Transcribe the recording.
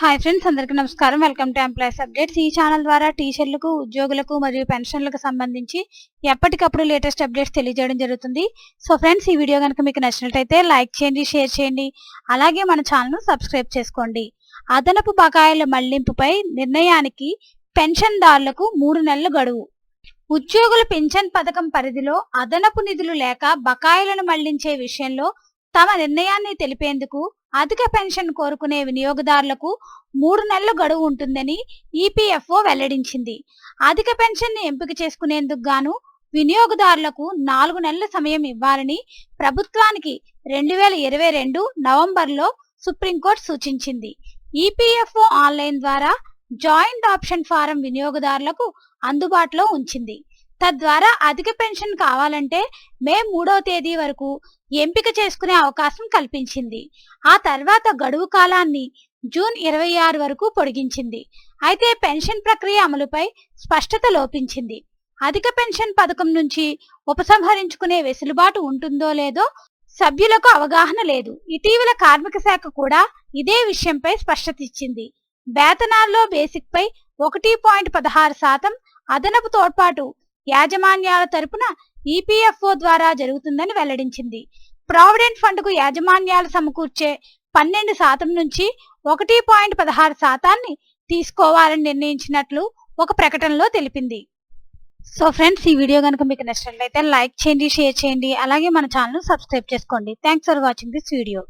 Hi friends అందరికీ నమస్కారం. Welcome to employees updates ఈ ఛానల్ ద్వారా టీచర్లకు ఉద్యోగులకు మరియు పెన్షన్లకు సంబంధించి ఎప్పటికప్పుడు లేటెస్ట్ అప్డేట్స్ తెలియజేయడం జరుగుతుంది. సో ఫ్రెండ్స్ ఈ వీడియో కనుక మీకు నచ్చినట్లయితే లైక్ చేయండి షేర్ చేయండి అలాగే మన ఛానల్ను సబ్స్క్రైబ్ చేసుకోండి. అదనపు బకాయిల మళ్ళింపుపై నిర్ణయానికి పెన్షన్దారులకు మూడు నెలలు గడువు. ఉద్యోగుల పింఛన్ పథకం పరిధిలో అదనపు నిధులు లేక బకాయిలను మళ్ళించే విషయంలో తమ నిర్ణయాన్ని తెలిపేందుకు అధిక పెన్షన్ కోరుకునే వినియోగదారులకు మూడు నెలలు గడువు ఉంటుందని ఈపీఎఫ్ఓ వెల్లడించింది. అధిక పెన్షన్ని ఎంపిక చేసుకునేందుకు గాను వినియోగదారులకు నాలుగు నెలల సమయం ఇవ్వాలని ప్రభుత్వానికి రెండు వేల ఇరవై రెండు నవంబర్లో సుప్రీంకోర్టు సూచించింది. ఈపీఎఫ్ఓ ఆన్లైన్ ద్వారా జాయింట్ ఆప్షన్ ఫారం వినియోగదారులకు అందుబాటులో ఉంచింది. తద్వారా అధిక పెన్షన్ కావాలంటే మే మూడవ తేదీ వరకు ఎంపిక చేసుకునే అవకాశం కల్పించింది. ఆ తర్వాత గడువు కాలాన్ని జూన్ ఇరవై ఆరు వరకు పొడిగించింది. అయితే పెన్షన్ ప్రక్రియ అమలుపై స్పష్టత లోపించింది. అధిక పెన్షన్ పథకం నుంచి ఉపసంహరించుకునే వెసులుబాటు ఉంటుందో లేదో సభ్యులకు అవగాహన లేదు. ఇటీవల కార్మిక శాఖ కూడా ఇదే విషయంపై స్పష్టత ఇచ్చింది. వేతనాల్లో బేసిక్ పై ఒకటి పాయింట్ పదహారు శాతం అదనపు తోడ్పాటు యాజమాన్యాల తరపున ఈపీఎఫ్ఓ ద్వారా జరుగుతుందని వెల్లడించింది. ప్రావిడెంట్ ఫండ్కు యాజమాన్యాలు సమకూర్చే పన్నెండు శాతం నుంచి ఒకటి పాయింట్ పదహారు శాతాన్ని తీసుకోవాలని నిర్ణయించినట్లు ఒక ప్రకటనలో తెలిపింది. సో ఫ్రెండ్స్ ఈ వీడియో కనుక మీకు నచ్చినట్లయితే లైక్ చేయండి షేర్ చేయండి అలాగే మన ఛానల్ సబ్స్క్రైబ్ చేసుకోండి. Thanks for watching this video.